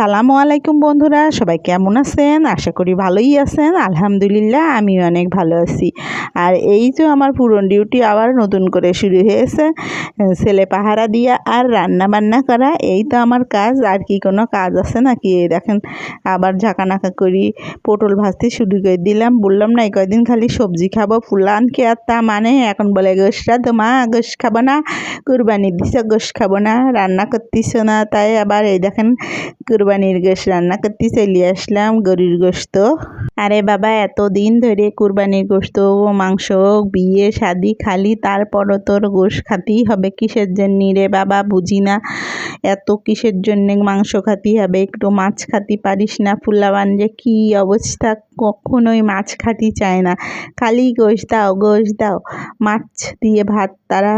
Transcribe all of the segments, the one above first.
আসসালামু আলাইকুম বন্ধুরা, সবাই কেমন আছেন? আশা করি ভালোই আছেন। আলহামদুলিল্লাহ আমি অনেক ভালো আছি। আর এই যে আমার পুরন ডিউটি আবার নতুন করে শুরু হয়েছে, ছেলে পাহারা দিয়া আর রান্না বান্না করা, এই তো আমার কাজ। আর কি কোনো কাজ আছে নাকি? দেখেন, আবার ঝাঁকানাকা করি, পটল ভাজতে শুরু করে দিলাম। বললাম, না, এই কয়দিন খালি সবজি খাব। ফুলান কে আর তা মানে? এখন বলে গোসরা তো মা গোস খাব না। কুরবানি দিছ গোস খাব না। রান্না করতিস না। তাই আবার এই দেখেন কুরবানির গোশ রান্না করতে চলে আসলাম, গরুর গোস্ত আরে বাবা এত দিন ধরে কুরবানির গোস্ত মাংস বিয়ে, শাদি, খালি, তারপরও তোর গোশ খাতেই হবে কিসের জন্য রে বাবা? বুঝি না। এত কিসের জন্য মাংস খাতি হবে? একটু মাছ খাতি পারিস না ফুলাবান যে কী অবস্থা? কখনোই মাছ খাতি চায় না। খালি গোশ দাও গোশ দাও। মাছ দিয়ে ভাত তারা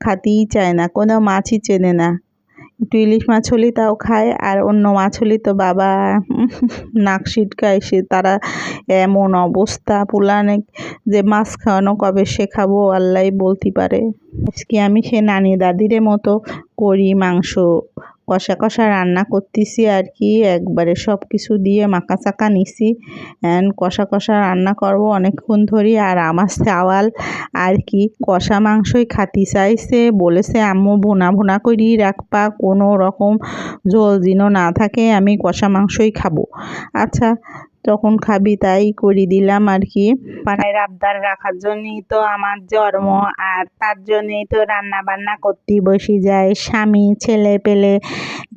খাতেই চায় না, কোনো মাছই চেনে না। একটু ইলিশ মাছ হলেই তাও খায়, আর অন্য মাছ হলেই তো বাবা নাক সিটকায়, সে তারা এমন অবস্থা। পুলানে যে মাছ খাওয়ানো কবে শেখাবো আল্লাহ বলতে পারে। আজকে আমি সে নানি দাদিরে মতো করি মাংস কষা কষা রান্না করতেছি আর কি। একবারে সব কিছু দিয়ে মাখা চাকা নিছি। অ্যান্ড কষা কষা রান্না করব অনেকক্ষণ ধরে আর আমার চাওয়াল আর কি কষা মাংসই খাতি চাইছে। বলেছে, আম্মু, ভোনা ভোনা করি রাখবা। কোনো রকম জল দিনও না থাকে, আমি কষা মাংসই খাব। আচ্ছা তখন খাবি তাই করে দিলাম আর কি। পাড়ায় আবদার রাখার জন্যই তো আমার জন্ম, আর তার জন্যই তো রান্না বান্না করতে বসে যায়। স্বামী, ছেলে পেলে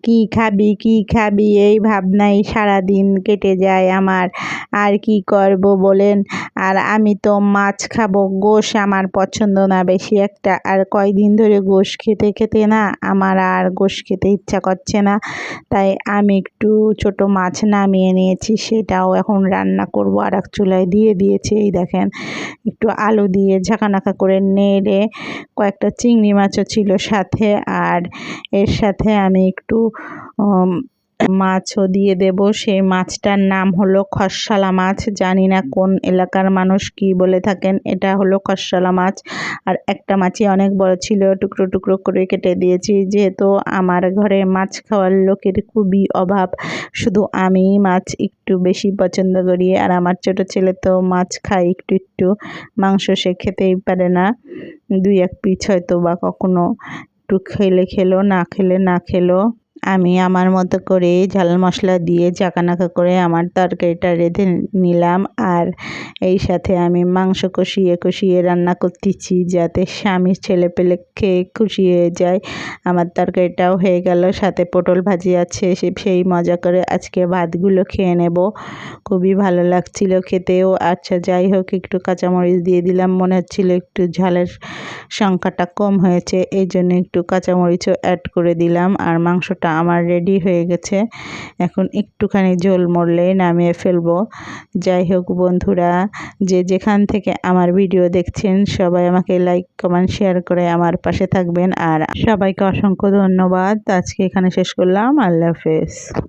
কি খাবি কি খাবি? এই ভাবনাই সারাদিন কেটে যায় আমার। আর কি করব বলেন? আর আমি তো মাছ খাব, গোশ আমার পছন্দ না বেশি একটা। আর কয়দিন ধরে গোশ খেতে খেতে না আমার আর গোশ খেতে ইচ্ছা করছে না। তাই আমি একটু ছোট মাছ নামিয়ে নিয়েছি, সেটাও এখন রান্না করব। আর এক চুলায় দিয়ে দিয়েছি, এই দেখেন। একটু আলু দিয়ে ঝাঁকানাকা করে নেড়ে কয়েকটা চিংড়ি মাছও ছিল সাথে। আর এর সাথে আমি একটু মাছও দিয়ে দেব। সেই মাছটার নাম হলো খসসালা মাছ। জানি না কোন এলাকার মানুষ কি বলে থাকেন। এটা হলো খসসালা মাছ। আর একটা মাছই অনেক বড় ছিল, টুকরো টুকরো করে কেটে দিয়েছি। যেহেতু আমার ঘরে মাছ খাওয়ার লোকের খুবই অভাব, শুধু আমি মাছ একটু বেশি পছন্দ করি। আর আমার ছোট ছেলে তো মাছ খায় একটু একটু, মাংস সে খেতেই পারে না। দুই এক পিছ হয়তো বা কখনো একটু খেলে খেলো, না খেলে না খেলো। আমি আমার মতো করে ঝাল মশলা দিয়ে চাকানাকা করে আমার তরকারিটা রেঁধে নিলাম আর এই সাথে আমি মাংস কষিয়ে কষিয়ে রান্না করতেছি যাতে স্বামীর ছেলে পেলে খেয়ে খুশি হয়ে যায়। আমার তরকারিটাও হয়ে গেল, সাথে পটল ভাজি আছে, সে সেই মজা করে আজকে ভাতগুলো খেয়ে নেব। খুবই ভালো লাগছিল খেতেও। আচ্ছা যাই হোক, একটু কাঁচামরিচ দিয়ে দিলাম। মনে হচ্ছিল একটু ঝালের সংখ্যাটা কম হয়েছে, এই জন্য একটু কাঁচামরিচও অ্যাড করে দিলাম আর মাংসটা আমার রেডি হয়ে গেছে। এখন একটুখানি ঝোল মরলে নামিয়ে ফেলব। যাই হোক বন্ধুরা, যে যেখান থেকে আমার ভিডিও দেখছেন, সবাই আমাকে লাইক কমেন্ট শেয়ার করে আমার পাশে থাকবেন। আর সবাইকে অসংখ্য ধন্যবাদ। আজকে এখানে শেষ করলাম। আল্লাহ হাফেজ।